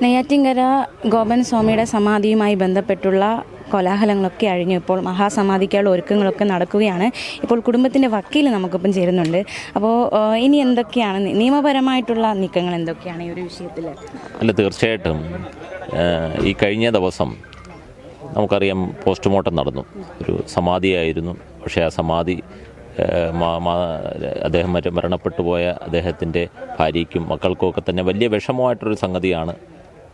നെയ്യാറ്റിങ്കര ഗോപൻ സ്വാമിയുടെ സമാധിയുമായി ബന്ധപ്പെട്ടുള്ള കോലാഹലങ്ങളൊക്കെ അഴിഞ്ഞു. ഇപ്പോൾ മഹാസമാധിക്കുള്ള ഒരുക്കങ്ങളൊക്കെ നടക്കുകയാണ്. ഇപ്പോൾ കുടുംബത്തിന്റെ വക്കീൽ നമുക്കിപ്പം ചേരുന്നുണ്ട്. അപ്പോൾ ഇനി എന്തൊക്കെയാണ്? നിയമപരമായിട്ടുള്ള നീക്കങ്ങൾ എന്തൊക്കെയാണ് ഈ ഒരു വിഷയത്തിൽ അല്ല തീർച്ചയായിട്ടും ഈ കഴിഞ്ഞ ദിവസം നമുക്കറിയാം പോസ്റ്റ്മോർട്ടം നടന്നു. ഒരു സമാധിയായിരുന്നു. പക്ഷേ ആ സമാധി അദ്ദേഹം മരണപ്പെട്ടു പോയ അദ്ദേഹത്തിന്റെ ഭാര്യയ്ക്കും മക്കൾക്കും ഒക്കെ തന്നെ വലിയ വിഷമമായിട്ടൊരു സംഗതിയാണ്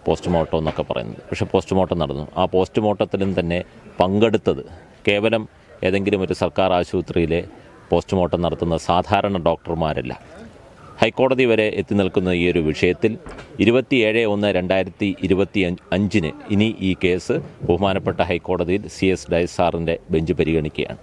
പോസ്റ്റ്മോർട്ടം എന്നൊക്കെ പറയുന്നത്. പക്ഷേ പോസ്റ്റ്മോർട്ടം നടന്നു. ആ പോസ്റ്റ്മോർട്ടത്തിലും തന്നെ പങ്കെടുത്തത് കേവലം ഏതെങ്കിലും ഒരു സർക്കാർ ആശുപത്രിയിലെ പോസ്റ്റ്മോർട്ടം നടത്തുന്ന സാധാരണ ഡോക്ടർമാരല്ല. ഹൈക്കോടതി വരെ എത്തി നിൽക്കുന്ന ഈ ഒരു വിഷയത്തിൽ ഇരുപത്തിയേഴ് ഒന്ന് രണ്ടായിരത്തി ഇരുപത്തി അഞ്ചിന് ഇനി ഈ കേസ് ബഹുമാനപ്പെട്ട ഹൈക്കോടതിയിൽ സി എസ് ഡയസ് സാറിന്റെ ബെഞ്ച് പരിഗണിക്കുകയാണ്.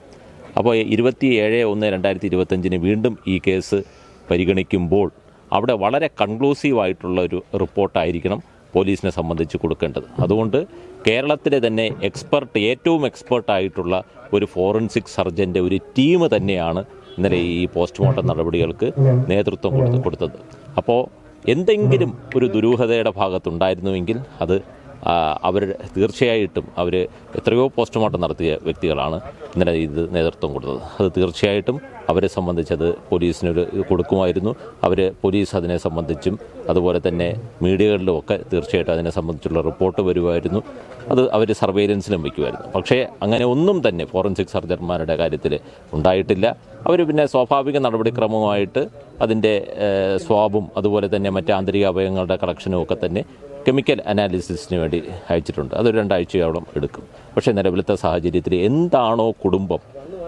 അപ്പോൾ ഇരുപത്തിയേഴ് ഒന്ന് രണ്ടായിരത്തി ഇരുപത്തഞ്ചിന് വീണ്ടും ഈ കേസ് പരിഗണിക്കുമ്പോൾ അവിടെ വളരെ കൺക്ലൂസീവായിട്ടുള്ള ഒരു റിപ്പോർട്ടായിരിക്കണം. പോലീസിനെ സംബന്ധിച്ച് കൊടുക്കേണ്ടത്. അതുകൊണ്ട് കേരളത്തിലെ തന്നെ എക്സ്പെർട്ട് ഏറ്റവും എക്സ്പെർട്ടായിട്ടുള്ള ഒരു ഫോറൻസിക് സർജന്റെ ഒരു ടീം തന്നെയാണ് ഇന്നലെ ഈ പോസ്റ്റ്മോർട്ടം നടപടികൾക്ക് നേതൃത്വം കൊടുത്ത് കൊടുത്തത്. അപ്പോൾ എന്തെങ്കിലും ഒരു ദുരൂഹതയുടെ ഭാഗത്തുണ്ടായിരുന്നുവെങ്കിൽ അത് അവർ തീർച്ചയായിട്ടും അവർ എത്രയോ പോസ്റ്റ്മോർട്ടം നടത്തിയ വ്യക്തികളാണ് ഇന്നലെ ഇത് നേതൃത്വം കൊടുത്തത്. അത് തീർച്ചയായിട്ടും അവരെ സംബന്ധിച്ചത് പോലീസിനൊരു കൊടുക്കുമായിരുന്നു. അവർ പോലീസ് അതിനെ സംബന്ധിച്ചും അതുപോലെ തന്നെ മീഡിയകളിലും ഒക്കെ തീർച്ചയായിട്ടും അതിനെ സംബന്ധിച്ചുള്ള റിപ്പോർട്ട് വരുമായിരുന്നു. അത് അവർ സർവൈലൻസിലും വയ്ക്കുമായിരുന്നു. പക്ഷേ അങ്ങനെ ഒന്നും തന്നെ ഫോറൻസിക് സർജന്മാരുടെ കാര്യത്തിൽ ഉണ്ടായിട്ടില്ല. അവർ പിന്നെ സ്വാഭാവിക നടപടിക്രമവുമായിട്ട് അതിന്റെ സ്വാബും അതുപോലെ തന്നെ മറ്റ് ആന്തരിക അവയവങ്ങളുടെ കളക്ഷനും ഒക്കെ തന്നെ കെമിക്കൽ അനാലിസിസിന് വേണ്ടി അയച്ചിട്ടുണ്ട്. അതൊരു രണ്ടാഴ്ചയോളം എടുക്കും. പക്ഷേ നിലവിലത്തെ സാഹചര്യത്തിൽ എന്താണോ കുടുംബം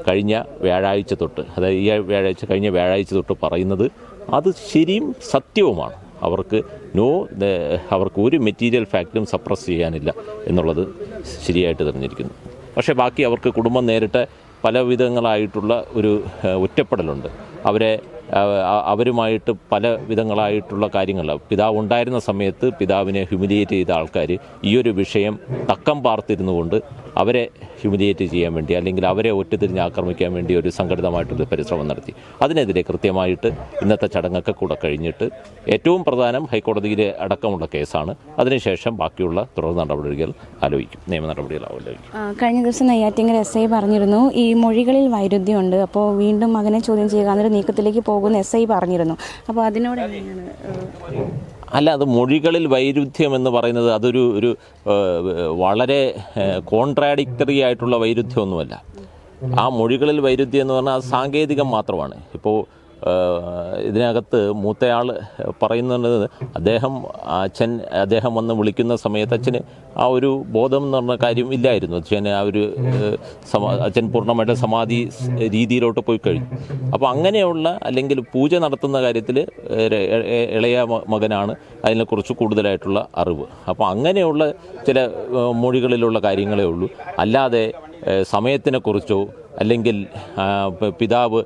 കഴിഞ്ഞ വ്യാഴാഴ്ച തൊട്ട് അതായത് ഈ വ്യാഴാഴ്ച കഴിഞ്ഞ വ്യാഴാഴ്ച തൊട്ട് പറയുന്നത് അത് ശരിയും സത്യവുമാണ്. അവർക്ക് നോ അവർക്ക് ഒരു മെറ്റീരിയൽ ഫാക്റ്റും സപ്രസ് ചെയ്യാനില്ല എന്നുള്ളത് ശരിയായിട്ട് തെളിഞ്ഞിരിക്കുന്നു. പക്ഷേ ബാക്കി അവർക്ക് കുടുംബം നേരിട്ട് പല വിധങ്ങളായിട്ടുള്ള ഒരു ഒറ്റപ്പെടലുണ്ട്. അവരെ അവരുമായിട്ട് പല വിധങ്ങളായിട്ടുള്ള കാര്യങ്ങൾ. പിതാവ് ഉണ്ടായിരുന്ന സമയത്ത് പിതാവിനെ ഹ്യൂമിലിയേറ്റ് ചെയ്ത ആൾക്കാർ ഈ ഒരു വിഷയം തക്കം പാർത്തിരുന്നു കൊണ്ട് അവരെ ഹ്യൂമിലിയേറ്റ് ചെയ്യാൻ വേണ്ടി അല്ലെങ്കിൽ അവരെ ഒറ്റതിരിഞ്ഞ് ആക്രമിക്കാൻ വേണ്ടി ഒരു സംഘടിതമായിട്ടൊരു പരിശ്രമം നടത്തി. അതിനെതിരെ കൃത്യമായിട്ട് ഇന്നത്തെ ചടങ്ങൊക്കെ കൂടെ കഴിഞ്ഞിട്ട് ഏറ്റവും പ്രധാനം ഹൈക്കോടതിയിലെ അടക്കമുള്ള കേസാണ്. അതിനുശേഷം ബാക്കിയുള്ള തുടർ നടപടികൾ ആലോചിക്കും. നിയമ നടപടികൾ ആലോചിക്കും കഴിഞ്ഞ ദിവസം നെയ്യാറ്റിങ്കര എസ് ഐ പറഞ്ഞിരുന്നു ഈ മൊഴികളിൽ വൈരുദ്ധ്യമുണ്ട്. അപ്പോൾ വീണ്ടും മകനെ ചോദ്യം ചെയ്യുക എന്നൊരു നീക്കത്തിലേക്ക് പോകുന്ന എസ് ഐ പറഞ്ഞിരുന്നു. അപ്പോൾ അതിനോട് അല്ല അത് മൊഴികളിൽ വൈരുദ്ധ്യം എന്ന് പറയുന്നത് അതൊരു ഒരു വളരെ കോൺട്രാഡിക്ടറി ആയിട്ടുള്ള വൈരുദ്ധ്യമൊന്നുമല്ല. ആ മൊഴികളിൽ വൈരുദ്ധ്യം എന്ന് പറഞ്ഞാൽ അത് സാങ്കേതികം മാത്രമാണ്. ഇപ്പോൾ ഇതിനകത്ത് മൂത്തയാൾ പറയുന്നത് അദ്ദേഹം അച്ഛൻ അദ്ദേഹം വന്ന് വിളിക്കുന്ന സമയത്ത് അച്ഛന് ആ ഒരു ബോധം എന്ന് പറഞ്ഞ കാര്യം ഇല്ലായിരുന്നു. അച്ഛന് ആ ഒരു അച്ഛൻ പൂർണമായിട്ട് സമാധി രീതിയിലോട്ട് പോയി കഴിഞ്ഞു. അപ്പോൾ അങ്ങനെയുള്ള അല്ലെങ്കിൽ പൂജ നടത്തുന്ന കാര്യത്തിൽ ഇളയ മകനാണ് അതിനെക്കുറിച്ച് കൂടുതലായിട്ടുള്ള അറിവ്. അപ്പോൾ അങ്ങനെയുള്ള ചില മൊഴികളിലുള്ള കാര്യങ്ങളേ ഉള്ളൂ. അല്ലാതെ ഏഹ്, സമയത്തിനെക്കുറിച്ചോ അല്ലെങ്കിൽ പിതാവ്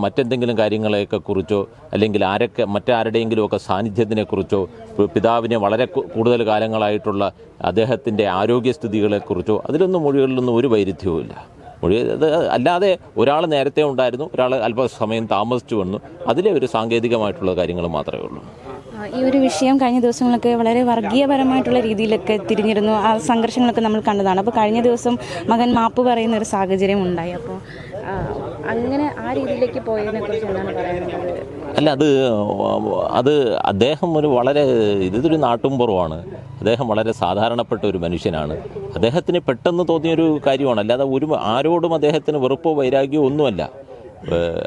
മറ്റെന്തെങ്കിലും കാര്യങ്ങളെയൊക്കെ കുറിച്ചോ അല്ലെങ്കിൽ ആരൊക്കെ മറ്റാരുടെയെങ്കിലും ഒക്കെ സാന്നിധ്യത്തിനെക്കുറിച്ചോ കുറിച്ചോ പിതാവിനെ വളരെ കൂടുതൽ കാലങ്ങളായിട്ടുള്ള അദ്ദേഹത്തിന്റെ ആരോഗ്യസ്ഥിതികളെക്കുറിച്ചോ അതിലൊന്നും മൊഴികളിലൊന്നും ഒരു വൈരുദ്ധ്യവുമില്ല മൊഴി അല്ലാതെ ഒരാൾ നേരത്തെ ഉണ്ടായിരുന്നു ഒരാൾ അല്പസമയം താമസിച്ചു വന്നു അതിലെ ഒരു സാങ്കേതികമായിട്ടുള്ള കാര്യങ്ങൾ മാത്രമേ ഉള്ളൂ. ഈ ഒരു വിഷയം കഴിഞ്ഞ ദിവസങ്ങളൊക്കെ വളരെ വർഗീയപരമായിട്ടുള്ള രീതിയിലൊക്കെ തിരിഞ്ഞിരുന്നു. ആ സംഘർഷങ്ങളൊക്കെ നമ്മൾ കണ്ടതാണ്. അപ്പോൾ കഴിഞ്ഞ ദിവസം മകൻ മാപ്പ് പറയുന്ന ഒരു സാഹചര്യം ഉണ്ടായി. അപ്പോൾ അങ്ങനെ ആ രീതിയിലേക്ക് പോയതിനെ കുറിച്ച് എന്താണ് പറയുന്നത് അല്ല അത് അത് അദ്ദേഹം ഒരു വളരെ ഇതൊരു നാട്ടുംപുറമാണ് അദ്ദേഹം വളരെ സാധാരണപ്പെട്ട ഒരു മനുഷ്യനാണ്. അദ്ദേഹത്തിന് പെട്ടെന്ന് തോന്നിയൊരു കാര്യമാണ്. അല്ലാതെ ഒരു ആരോടും അദ്ദേഹത്തിന് വെറുപ്പോ വൈരാഗ്യമോ ഒന്നുമല്ല.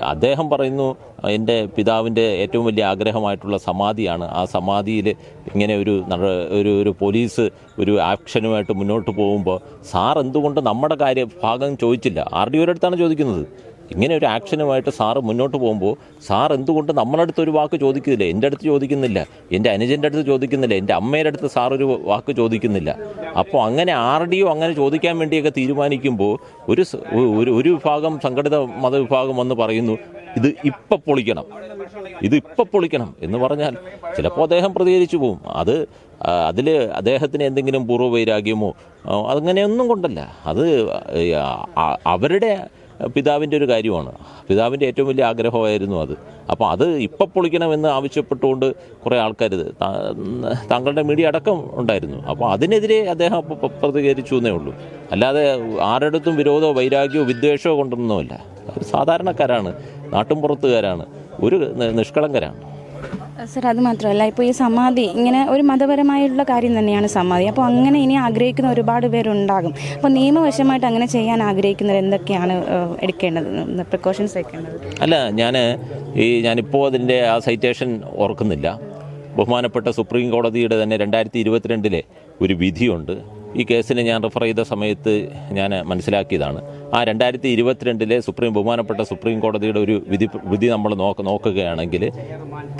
അദ്ദേഹം പറയുന്നു എന്റെ പിതാവിന്റെ ഏറ്റവും വലിയ ആഗ്രഹമായിട്ടുള്ള സമാധിയാണ്. ആ സമാധിയിൽ ഇങ്ങനെ ഒരു ഒരു ഒരു പോലീസ് ഒരു ആക്ഷനുമായിട്ട് മുന്നോട്ട് പോകുമ്പോൾ സാർ എന്തുകൊണ്ട് നമ്മുടെ കാര്യ ഭാഗം ചോദിച്ചില്ല? ആർ ഡി അടുത്താണ് ചോദിക്കുന്നത്. ഇങ്ങനെ ഒരു ആക്ഷനുമായിട്ട് സാറ് മുന്നോട്ട് പോകുമ്പോൾ സാർ എന്തുകൊണ്ട് നമ്മളടുത്ത് ഒരു വാക്ക് ചോദിക്കുന്നില്ല? എന്റെ അടുത്ത് ചോദിക്കുന്നില്ല. എന്റെ അനുജന്റെ അടുത്ത് ചോദിക്കുന്നില്ല. എന്റെ അമ്മയുടെ അടുത്ത് സാർ ഒരു വാക്ക് ചോദിക്കുന്നില്ല. അപ്പോൾ അങ്ങനെ ആർ ഡി ഒ അങ്ങനെ ചോദിക്കാൻ വേണ്ടിയൊക്കെ തീരുമാനിക്കുമ്പോൾ ഒരു ഒരു ഒരു വിഭാഗം സംഘടിത മതവിഭാഗം വന്ന് പറയുന്നു ഇത് ഇപ്പം പൊളിക്കണം. ഇത് ഇപ്പം പൊളിക്കണം. എന്ന് പറഞ്ഞാൽ ചിലപ്പോൾ അദ്ദേഹം പ്രതികരിച്ചു പോകും. അത് അതിൽ അദ്ദേഹത്തിന് എന്തെങ്കിലും പൂർവവൈരാഗ്യമോ അതങ്ങനെയൊന്നും കൊണ്ടല്ല. അത് അവരുടെ പിതാവിന്റെ ഒരു കാര്യമാണ്. പിതാവിന്റെ ഏറ്റവും വലിയ ആഗ്രഹമായിരുന്നു അത്. അപ്പോൾ അത് ഇപ്പം പൊളിക്കണമെന്ന് ആവശ്യപ്പെട്ടുകൊണ്ട് കുറേ ആൾക്കാർ താങ്കളുടെ മീഡിയ അടക്കം ഉണ്ടായിരുന്നു. അപ്പോൾ അതിനെതിരെ അദ്ദേഹം പ്രതികരിച്ചു എന്നേ ഉള്ളൂ. അല്ലാതെ ആരുടെടുത്തും വിരോധമോ വൈരാഗ്യമോ വിദ്വേഷമോ കൊണ്ടൊന്നുമല്ല. സാധാരണക്കാരാണ്. നാട്ടും പുറത്തുകാരാണ് ഒരു നിഷ്കളങ്കരാണ്. സർ അത് മാത്രമല്ല ഇപ്പോൾ ഈ സമാധി ഇങ്ങനെ ഒരു മതപരമായിട്ടുള്ള കാര്യം തന്നെയാണ് സമാധി. അപ്പോൾ അങ്ങനെ ഇനി ആഗ്രഹിക്കുന്ന ഒരുപാട് പേരുണ്ടാകും. അപ്പോൾ നിയമവശമായിട്ട് അങ്ങനെ ചെയ്യാൻ ആഗ്രഹിക്കുന്നവർ എന്തൊക്കെയാണ് എടുക്കേണ്ടത്? പ്രിക്കോഷൻസ് എടുക്കേണ്ടത്? അല്ല ഞാൻ ഈ ഞാനിപ്പോൾ അതിന്റെ ആ സൈറ്റേഷൻ ഓർക്കുന്നില്ല. ബഹുമാനപ്പെട്ട സുപ്രീം കോടതിയുടെ തന്നെ രണ്ടായിരത്തി ഇരുപത്തിരണ്ടിലെ ഒരു വിധിയുണ്ട്. ഈ കേസിനെ ഞാൻ റെഫർ ചെയ്ത സമയത്ത് ഞാൻ മനസ്സിലാക്കിയതാണ്. ആ രണ്ടായിരത്തി ഇരുപത്തിരണ്ടിലെ സുപ്രീം ബഹുമാനപ്പെട്ട സുപ്രീം കോടതിയുടെ ഒരു വിധി വിധി നമ്മൾ നോക്ക നോക്കുകയാണെങ്കിൽ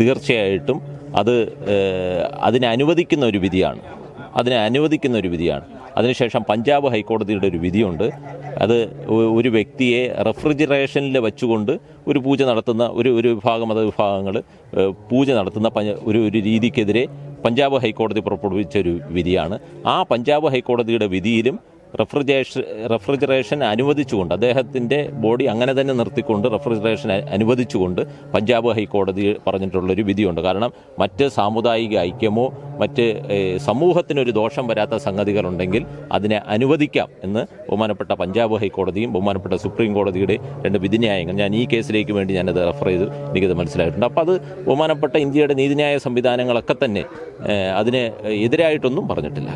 തീർച്ചയായിട്ടും അത് അതിനനുവദിക്കുന്ന ഒരു വിധിയാണ്. അതിനെ അനുവദിക്കുന്ന ഒരു വിധിയാണ്. അതിനുശേഷം പഞ്ചാബ് ഹൈക്കോടതിയുടെ ഒരു വിധിയുണ്ട്. അത് ഒരു വ്യക്തിയെ റെഫ്രിജറേഷനിൽ വെച്ചുകൊണ്ട് ഒരു പൂജ നടത്തുന്ന ഒരു ഒരു വിഭാഗം മതവിഭാഗങ്ങൾ വിഭാഗങ്ങൾ പൂജ നടത്തുന്ന ഒരു ഒരു രീതിക്കെതിരെ പഞ്ചാബ് ഹൈക്കോടതി പുറപ്പെടുവിച്ച ഒരു വിധിയാണ്. ആ പഞ്ചാബ് ഹൈക്കോടതിയുടെ വിധിയിലും റെഫ്രിജറേഷൻ റെഫ്രിജറേഷൻ അനുവദിച്ചുകൊണ്ട് അദ്ദേഹത്തിന്റെ ബോഡി അങ്ങനെ തന്നെ നിർത്തിക്കൊണ്ട് റെഫ്രിജറേഷൻ അനുവദിച്ചുകൊണ്ട് പഞ്ചാബ് ഹൈക്കോടതി പറഞ്ഞിട്ടുള്ളൊരു വിധിയുണ്ട്. കാരണം മറ്റ് സാമുദായിക ഐക്യമോ മറ്റ് സമൂഹത്തിനൊരു ദോഷം വരാത്ത സംഗതികളുണ്ടെങ്കിൽ അതിനെ അനുവദിക്കാം എന്ന് ബഹുമാനപ്പെട്ട പഞ്ചാബ് ഹൈക്കോടതിയും ബഹുമാനപ്പെട്ട സുപ്രീം കോടതിയുടെ രണ്ട് വിധിന്യായങ്ങൾ ഞാൻ ഈ കേസിലേക്ക് വേണ്ടി ഞാനത് റെഫർ ചെയ്ത് എനിക്കത് മനസ്സിലായിട്ടുണ്ട്. അപ്പോൾ അത് ബഹുമാനപ്പെട്ട ഇന്ത്യയുടെ നീതിന്യായ സംവിധാനങ്ങളൊക്കെ തന്നെ അതിന് എതിരായിട്ടൊന്നും പറഞ്ഞിട്ടില്ല.